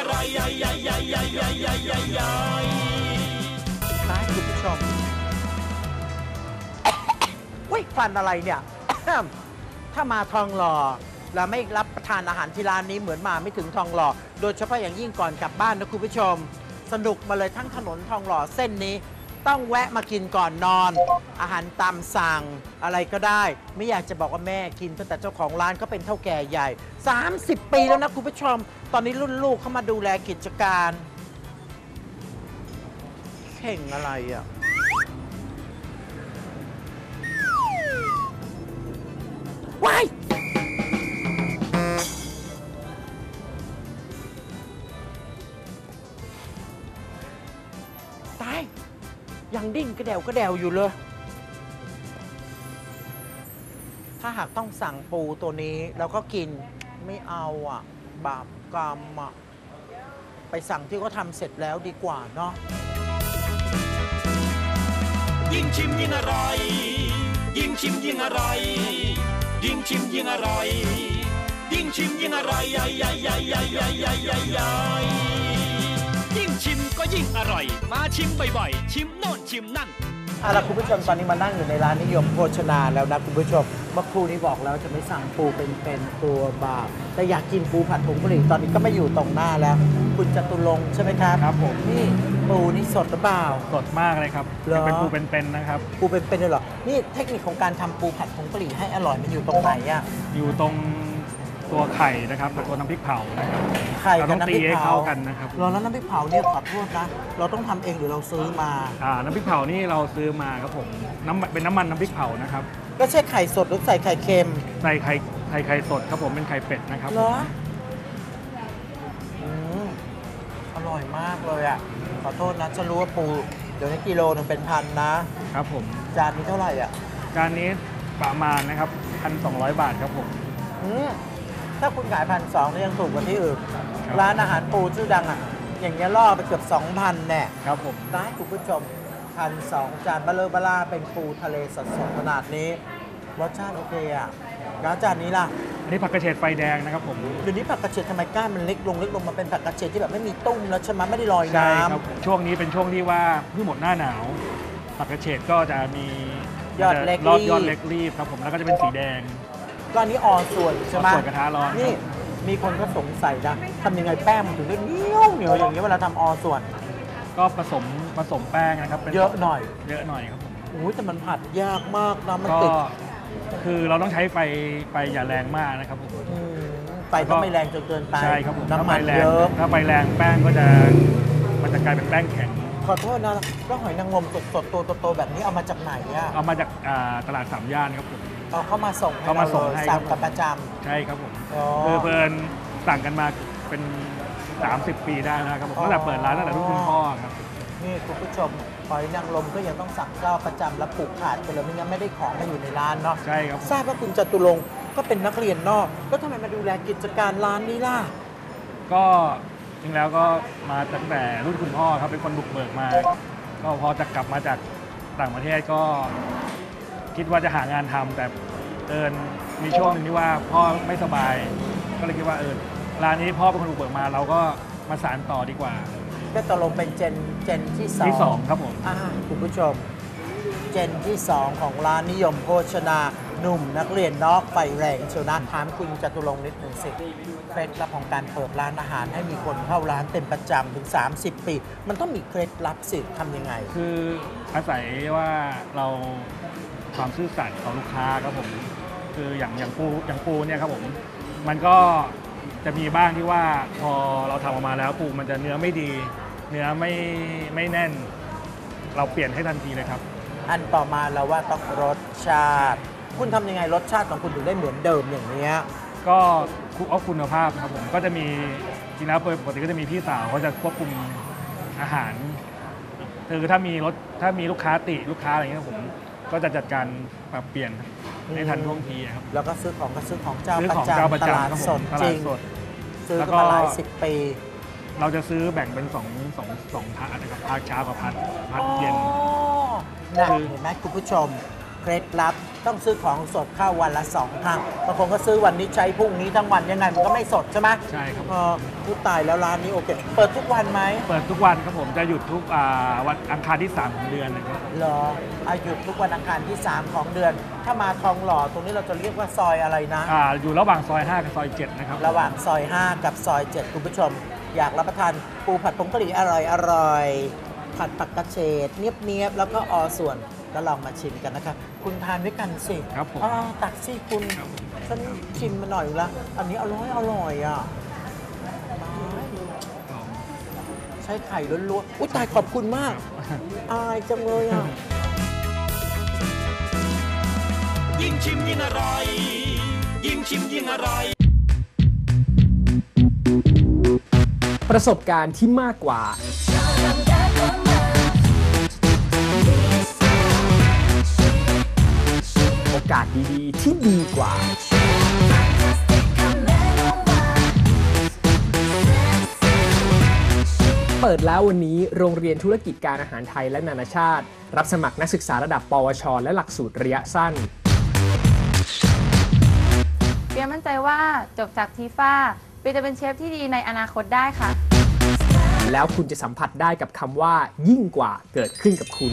ชิมยิ่งอร่อยใหญ่ใหญ่ใหญ่ใหญ่ใหญ่ใหญ่ใหญ่ใหญ่ท้ายคุณผู้ชมอุ้ยฟันอะไรเนี่ย ถ้ามาทองหล่อแล้วไม่รับประทานอาหารที่ร้านนี้เหมือนมาไม่ถึงทองหล่อ โดยเฉพาะอย่างยิ่งก่อนกลับบ้านนะคุณผู้ชม สนุกมาเลยทั้งถนนทองหล่อเส้นนี้ ต้องแวะมากินก่อนนอน อาหารตามสั่งอะไรก็ได้ ไม่อยากจะบอกว่าแม่กินตั้งแต่เจ้าของร้านก็เป็นเท่าแก่ใหญ่ 30 ปีแล้วนะคุณผู้ชม ตอนนี้รุ่นลูกเข้ามาดูแลกิจการ เข่งอะไรอะ ยังดิ้นกระเดวกระเดวอยู่เลย ถ้าหากต้องสั่งปูตัวนี้แล้วก็กินไม่เอาอะ บาปกรรมอะ ไปสั่งที่เขาทำเสร็จแล้วดีกว่าเนาะยิ่งชิมยิ่งอร่อย ยิ่งชิมยิ่งอร่อย ยิ่งชิมยิ่งอร่อย ยิ่งชิมยิ่งอร่อยใหญ่ใหญ่ใหญ่ใหญ่ใหญ่ ยิ่งอร่อย มาชิมบ่อยๆ ชิมโน่นชิมนั่นเอาล่ะคุณผู้ชมตอนนี้มานั่งอยู่ในร้านนิยมโภชนาแล้วนะคุณผู้ชมเมื่อครู่นี้บอกแล้วจะไม่สั่งปูเป็นเป็นตัวบาปแต่อยากกินปูผัดผงกะหรี่ตอนนี้ก็ไม่อยู่ตรงหน้าแล้ว คุณจตุรงค์ใช่ไหมครับครับผมนี่ปูนี่สดหรือเปล่า สดมากเลยครับเหรอยังเป็นปูเป็นๆนะครับ ปูเป็นๆเลยเหรอนี่เทคนิคของการทำปูผัดผงกะหรี่ให้อร่อยมันอยู่ตรงไหนอะอยู่ตรง ตัวไข่นะครับกับตัวน้ำพริกเผานะครับไข่เรากัต้บองน้ำพตีริกให้เผาเข้ากันนะครับ รอแล้วน้ำพริกเผาเนี่ยขอโทษนะ เราต้องทำเองหรือเราซื้อมา อ่าน้ำพริกเผานี่เราซื้อมาครับผมน้ำเป็นน้ำมันน้ำพริกเผานะครับก็ใช่ไข่สดหรือใส่ไข่เค็มใส่ไข่ไข่ไข่สดครับผมเป็นไข่เป็ดนะครับเหรออืมอร่อยมากเลยอะ ขอโทษนะฉันรู้ว่าปู เดี๋ยวนี้กิโลหนึงเป็นพันนะ ครับผมจานนี้เท่าไหร่อะ จานนี้ประมาณนะครับพันสองบาทครับผมอืม ถ้าคุณขายพันสองนี่ยังถูกกว่าที่อื่น ครับ ร้านอาหารปูชื่อดังอะ อย่างเงี้ยล่อไปเกือบสองพันแน่ครับผมได้คุณผู้ชมพันสองจานเบลเลอร์เบล่าเป็นปูทะเลสดๆขนาดนี้รสชาติโอเคอะแล้วจานนี้ล่ะ อันนี้ผักกระเฉดไฟแดงนะครับผมเดี๋ยวนี้ผักกระเฉดทำไมก้านมันเล็กลงเล็กลงมาเป็นผักกระเฉดที่แบบไม่มีตุ้มแล้วใช่ไหมไม่ได้ลอยใช่น้ำ ครับช่วงนี้เป็นช่วงที่ว่าเพิ่งหมดหน้าหนาวผักกระเฉดก็จะมียอดเล็กรอดรีบ ยอดเล็กรีบครับผมแล้วก็จะเป็นสีแดง ก็อันนี้ออส่วนใช่ไหมส่วนกระทะร้อนนี่มีคนก็สงสัยนะทำยังไงแป้งมันถึงได้เหนียวเหนียวอย่างเงี้ยเวลาทำออส่วน ก็ผสมผสมแป้งนะครับป็นเยอะหน่อยเยอะหน่อยครับผมโอ้ยแต่มันผัดยากมากนะมันก็ติดคือเราต้องใช้ไฟไฟอย่าแรงมากนะครับผมอืมไฟต้องไม่แรงจนเกินไปใช่ครับผมถ้าน้ำไฟมันแรเยงอะ ถ้าไฟแรงแป้งก็จะมันจะกลายเป็นแป้งแข็ง ขอโทษนะแล้วหอยนางรมสดๆตัวโตๆแบบนี้เอามาจากไหนอะเอามาจากอ่าตลาดสามย่านครับผม เอาเข้ามาส่งให้เข้ามาส่งรลยให้สั่งครักับผมประจ ใช่ครับผมอ๋อคือเพิ่นสั่งกันมาเป็น 30 ปีได้นะครับผมอ๋อตั้งแต่เปิดร้านตั้งแต่รุ่นคุณพ่อครับำนี่คุณผู้ชมหอยนางรมก็ยังต้องสั่งเจ้าประจำและผูกขาดไปเลยไม่งั้นไม่ได้ของมาอยู่ในร้านเนาะใช่ครับผม ทราบว่าคุณจตุรงค์ก็เป็นนักเรียนนอกแล้วทำไมมาดูแลกิจการร้านนี้ล่ะ ก็ จริงแล้วก็มาตั้งแต่รุ่นคุณพ่อครับเป็นคนบุกเบิกมา ก็พอจะกลับมาจากต่างประเทศก็คิดว่าจะหางานทำแต่เอิญมีช่วงหนึ่งที่ว่าพ่อไม่สบาย ก็เลยคิดว่าเออร้านนี้พ่อเป็นคนบุกเบิกมา เราก็มาสานต่อดีกว่า ก็ตกลงเป็นเจนเจนที่สองที่สองครับผมอ่าคุณผู้ชม เจนที่2ของร้านนิยมโภชนา หนุ่มนักเรียนนอกไฟแรงเชียวนะถามคุณจตุรงค์นิดหนึ่งสิเคล็ดลับของการเปิดร้านอาหารให้มีคนเข้าร้านเต็มประจำถึง 30 ปี มันต้องมีเคล็ดลับสิทำยังไง คืออาศัยว่าเราความซื่อสัตย์ของลูกค้าครับผม คืออย่างอย่างปูอย่างปูเนี่ยครับผม มันก็จะมีบ้างที่ว่าพอเราทำออกมาแล้วปูมันจะเนื้อไม่ดี เนื้อไม่ไม่แน่น เราเปลี่ยนให้ทันทีเลยครับ อันต่อมาเราว่าต้องรสชาติ คุณทำยังไงรสชาติของคุณถึงได้เหมือนเดิมอย่างเนี้ย ก็คุกเอาคุณภาพครับผมก็จะมีจริงแล้วปกติก็จะมีพี่สาวเขาจะควบคุมอาหารคือถ้ามีรถถ้ามีลูกค้าติลูกค้าอะไรอย่างเงี้ยผมก็จะจัดการปรับเปลี่ยนให้ทันท่วงทีครับ แล้วก็ซื้อของก็ซื้อของเจ้าซื้อประของเจ้าประจำตจำลาดครับสผดมตจลาริดง สด ซื้อแล้วกันก็ มาหลายสิบปี เราจะซื้อแบ่งเป็นสองสองสองพาร์ทนะครับพาร์ทเช้ากับพาร์ทพาร์ทเย็นอ๋อน่ะคือเห็นไหมคุณผู้ชม เคล็ดลับ ต้องซื้อของสดเข้าวันละสองครั้งบางคนก็ซื้อวันนี้ใช้พรุ่งนี้ทั้งวันยังไงมันก็ไม่สดใช่ไหมใช่ครับ เออผู้ตายแล้วร้านนี้โอเค เปิดทุกวันไหมเปิดทุกวันครับผมจะหยุดทุกอ่าวันอังคารที่ 3 ของเดือนนะครับ เหรออาหยุดทุกวันอังคารที่ 3 ของเดือน ถ้ามาทองหล่อตรงนี้เราจะเรียกว่าซอยอะไรนะ อ่าอยู่ระหว่างซอย 5 กับซอย 7 นะครับ ระหว่างซอย 5 กับซอย 7 คุณผู้ชม อยากรับประทานปูผัดผงกะหรี่อร่อยอร่อยผัดผักกระเฉดเนียบเนียบๆแล้วก็อส่วน แล้วลองมาชิมกันนะคะ คุณทานด้วยกันสิครับผม อ่าตักสิคุณฉันชิมมาหน่อยละอันนี้อร่อยอร่อยอะใช้ไข่ล้วนๆ อุ้ยตายขอบคุณมาก อายจังเลยอะ ยิ่งชิมยิ่งอร่อย ยิ่งชิมยิ่งอร่อย ประสบการณ์ที่มากกว่า ดีๆ ที่ดีกว่าเปิดแล้ววันนี้โรงเรียนธุรกิจการอาหารไทยและนานาชาติ รับสมัครนักศึกษาระดับ ปวช และหลักสูตรระยะสั้น เปียมั่นใจว่าจบจากทีฟ้าเปียจะเป็นเชฟที่ดีในอนาคตได้ค่ะ แล้วคุณจะสัมผัสได้กับคำว่า ยิ่งกว่าเกิดขึ้นกับคุณ